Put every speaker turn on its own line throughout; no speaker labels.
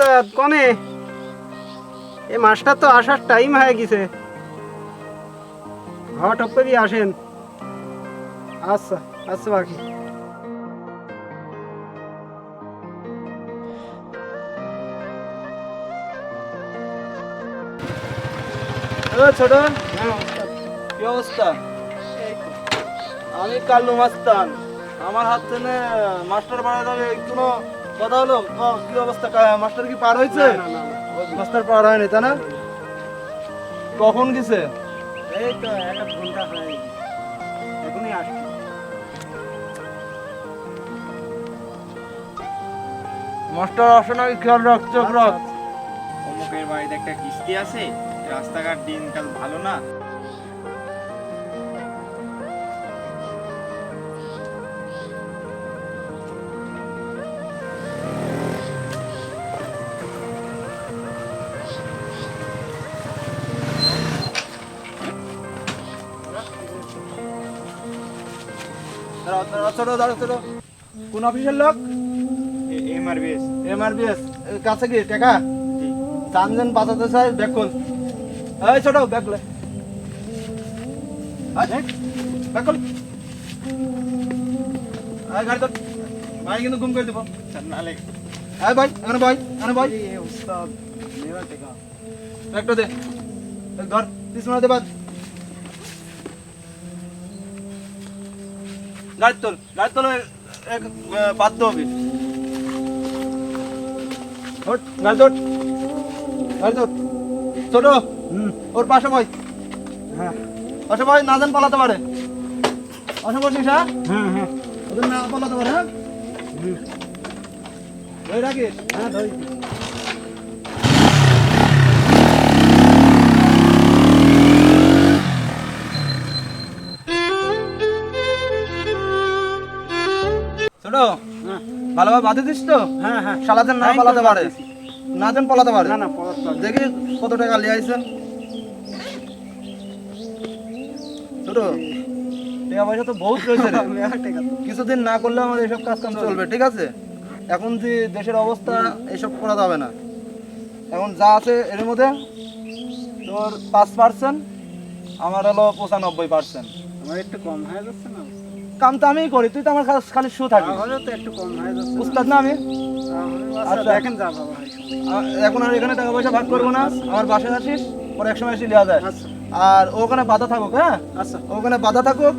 ওস্তাদ কনে? এ মাস্টার তো আসার টাইম হয়ে গেছে। করে আসেন। আচ্ছা আচ্ছা বাকি।
ছোট। কি অবস্থা? আমি কাল্লু মাস্তান। আমার হাত থেকে মাস্টার পাড়া যাবে কোনো কথা হলো ক, অবস্থা? মাস্টার কি পার হয়েছে। মাস্টার পার হয়নি তাই না? কখন গেছে?
এই তো এক আধ ঘণ্টা হয়ে এখনই আসছি।
মাস্টার আসে নাকি খেয়াল রাখ চোখ রাখ।
অমুকের বাড়িতে একটা কিস্তি আছে রাস্তাঘাট দিনকাল ভালো না।
দাঁড়াও, ছোট কোন অফিসের লোক?
এমআরবিএস
এমআরবিএস কাছে কি টাকা চানজন বাঁচাতে চাই ব্যাগ খোল। এই ছোট ব্যাগ লে ব্যাগ খোল। গাড়ি ধর। ভাই কিন্তু গুম করে দেবো।
নালে
এই ভাই এখানে ভাই এখানে ভাই।
ওস্তাদ মেরা
ব্যাগটা দে। ধর পিছনে দে বাদ গাড়ি তোল গাড়ি তোল বাধ্য হবে। গাড়ি তোল গাড়ি তোল ছোট। ওর পাশে ভাই
হ্যাঁ।
পাশে ভাই না জান পালাতে পারে। পাশে বসিস হ্যাঁ?
হ্যাঁ হ্যাঁ।
ওদের না পালাতে পারে হ্যাঁ? ধরে রাখিস।
হ্যাঁ ধরি
ভালোভাবে বাঁধে দিস তো?
হ্যাঁ হ্যাঁ।
শালাদের না পালাতে পারে। না যেন পালাতে পারে।
না না।
দেখি কত টাকা লিয়ে আইছে ছোট টাকা পয়সা তো বহুত রয়েছে। কিছুদিন না করলে আমার এইসব কাজ কাম চলবে। ঠিক আছে? এখন যে দেশের অবস্থা এসব করা যাবে না। এখন যা আছে এর মধ্যে তোর পাঁচ পার্সেন্ট আমার হলো পঁচানব্বই পার্সেন্ট
আমার একটু কম হয়ে যাচ্ছে না?
কাম তো আমিই করি তুই তো আমার খালি শু
না?
উস্তাদ না আমি? আচ্ছা।
আচ্ছা।
এখন আর এখানে টাকা পয়সা ভাগ করব না আমার বাসায় আসিস পরে এক সময় এসে লিয়া যায়।
আচ্ছা।
আর ওখানে বাধা থাকুক হ্যাঁ?
আচ্ছা।
ওখানে বাধা থাকুক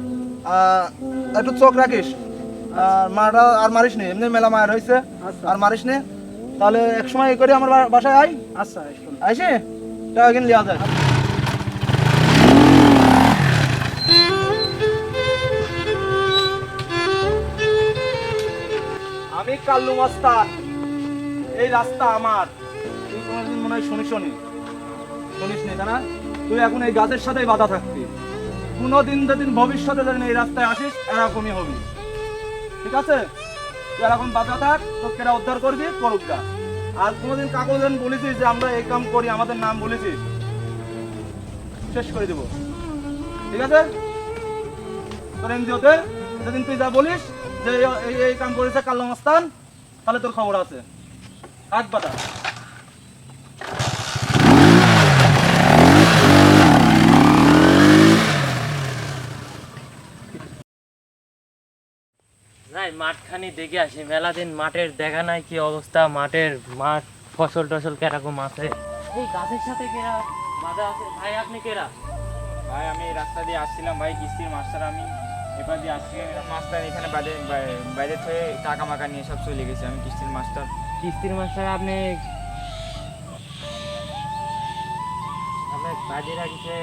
একটু চোখ রাখিস। আর মারা আর মারিস নি এমনি মেলা মায়ের হয়েছে আর মারিস নি তাহলে এক সময় এ করে আমার বাসায় আই
আচ্ছা
আইসি? টাকা কিনে লিয়া যায়। আমি কাল্লু মাস্তান। এই রাস্তা আমার। তুই কোনোদিন মনে হয় শুনিস নি শুনিস নি? না তুই এখন এই গাছের সাথেই বাধা থাকবি। কোনোদিন যেদিন ভবিষ্যতে যেদিন এই রাস্তায় আসিস, এরকমই হবি। ঠিক আছে? তুই এরকম বাধা থাক তোকে উদ্ধার করবি, করুক গা। আর কোনোদিন কাকু যেন বলেছিস যে আমরা এই কাম করি, আমাদের নাম বলেছিস শেষ করে দেব। ঠিক আছে? তোর এনজিওতে, যেদিন তুই যা বলিস যে এই- কাম করেছে কাল্লা মাস্তান তাহলে তোর খবর আছে। হাত বাটা
যাই মাঠখানি দেখে আসি। মেলা দিন মাঠের দেখা নাই কি অবস্থা? মাঠের মাঠ ফসল টসল কীরকম আছে? এই গাছের সাথে কেরা বাধা আছে? ভাই আপনি কেরা?
ভাই আমি রাস্তা দিয়ে আসছিলাম। ভাই কিস্তির মাস্টার আমি। এবার দিয়ে আসছি মাস্টার এখানে বাইরে বাইরে থেকে টাকা মাকা নিয়ে সব চলে গেছে আমি কিস্তির মাস্টার।
কিস্তির মাস্টার আপনি রাখছে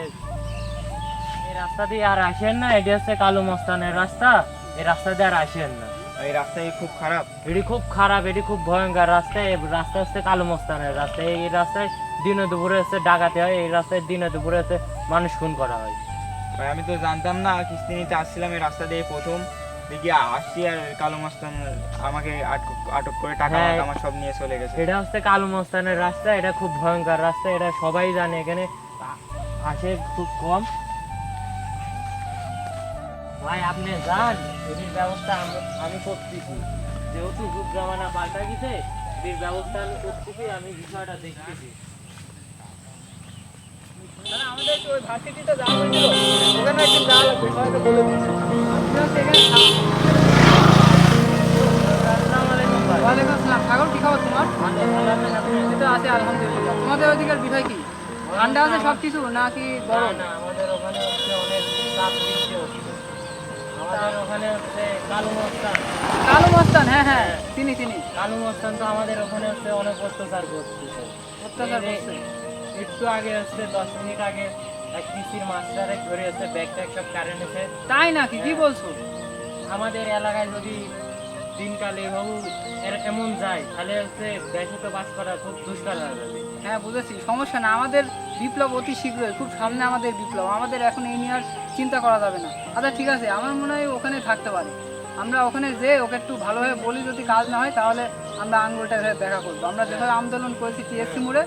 এই রাস্তা দিয়ে আর আসেন না এটি হচ্ছে কালো মস্তানের রাস্তা। এই রাস্তা দিয়ে আর আসেন না।
এই রাস্তায় খুব খারাপ।
এটি খুব খারাপ এটি খুব ভয়ঙ্কর রাস্তা। এই রাস্তা হচ্ছে কালো মস্তানের রাস্তা। এই রাস্তায় দিনে দুপুরে হচ্ছে ডাকাতে হয় এই রাস্তায় দিনে দুপুরে হচ্ছে মানুষ খুন করা হয়।
ভাই আমি তো জানতাম না কিস্তি নিতে আসছিলাম এই রাস্তা দিয়ে প্রথম। দেখি আসছি আর কালো মাস্তান আমাকে আটক আটক করে টাকা
হ্যাঁ।
আমার সব নিয়ে চলে গেছে।
এটা হচ্ছে কালো মস্তানের রাস্তা এটা খুব ভয়ঙ্কর রাস্তা এটা সবাই জানে এখানে আসে খুব কম। ভাই আপনি যান এটির ব্যবস্থা আমি করতেছি। যেহেতু যুগ জামানা পাল্টা গেছে এর ব্যবস্থা আমি করতেছি আমি বিষয়টা দেখতেছি।
সাগর কি খবর তোমার?
ভালো ভালো আছেন আপনি
এই তো আছে আলহামদুলিল্লাহ। তোমাদের ওইদিকের বিষয় কি? ঠান্ডা আছে সব কিছু নাকি গরম
না আমাদের ওখানে হচ্ছে অনেক চাপ আমাদের ওখানে হচ্ছে কালু মস্তান।
কালো মস্তান হ্যাঁ হ্যাঁ তিনি তিনি।
কালু মস্তান তো আমাদের ওখানে হচ্ছে অনেক অত্যাচার
অত্যাচার করছে।
একটু আগে হচ্ছে দশ মিনিট আগে এক কৃষির মাস্টারে ধরে হচ্ছে ব্যাগ ট্যাগ সব কারেন্ট এসে
তাই নাকি? কি বলছো?
আমাদের এলাকায় যদি দিনকাল এর- এমন যায় তাহলে হচ্ছে দেশে তো বাস করা খুব দুষ্কর হয়ে যাবে।
হ্যাঁ বুঝেছি। সমস্যা না আমাদের বিপ্লব অতি শীঘ্রই খুব সামনে আমাদের বিপ্লব। আমাদের এখন এই নিয়ে আর চিন্তা করা যাবে না। আচ্ছা ঠিক আছে। আমার মনে হয় ওখানে থাকতে পারে। আমরা ওখানে যে ওকে একটু ভালোভাবে বলি যদি কাজ না হয় তাহলে আমরা আঙ্গুলটা দেখা করব। আমরা যেভাবে আন্দোলন করেছি টিএসসি মোড়ে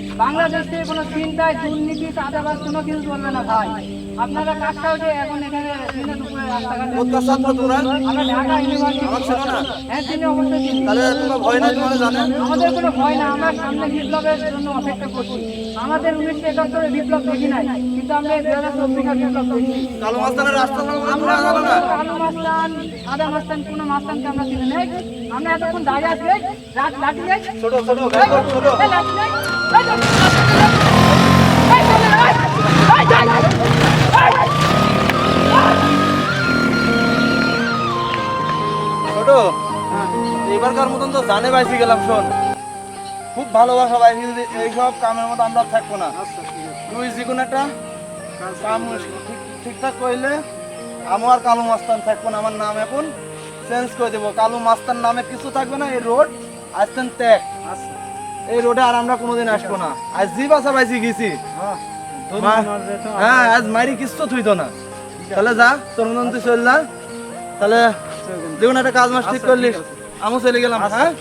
বাংলাদেশ কোনো চিন্তায় দুর্নীতি চাঁদাবাজ কোনো কিছু চলবে না ভাই আপনারা কাজটা হচ্ছে এখন এখানে
না
হ্যাঁ আমাদের কোনো ভয় আমরা সামনে বিপ্লবের জন্য অপেক্ষা করছি আমাদের উনিশশো একাত্তরে বিপ্লব দেখি নাই কিন্তু আমরা দুই হাজার চব্বিশে বিপ্লব দেখি
কালু মাস্তানের রাস্তা সম্পর্কে
আমরা
তোমরা জানো না
কালো মাস্তান সাদা মাস্তান কোনো মাস্তানকে আমরা চিনি নাই আমরা এতক্ষণ দাঁড়িয়ে লাঠি
ছোট ছোট
লাঠি
এবারকার মতন তো জানে বাইসি গেলাম শোন। খুব ভালোবাসা বাইসি এইসব কামের মতো আমরা থাকব না। তুই যে কোনো একটা কাম ঠিক- ঠিকঠাক করলে আমার কালু মাস্তান থাকব না আমার নাম এখন চেঞ্জ করে দেবো। কালু মাস্তান নামে কিছু থাকবে না এই রোড আসতেন ত্যাগ। এই রোডে আর আমরা কোনোদিন আসব না। আজ জি বাসা বাইসি গেছি। হ্যাঁ। আজ মারি কিচ্ছু থুইত না। তাহলে যা তোর মন তুই চল যা তাহলে দেখুন একটা কাজ মাস ঠিক করলি আমিও চলে গেলাম হ্যাঁ?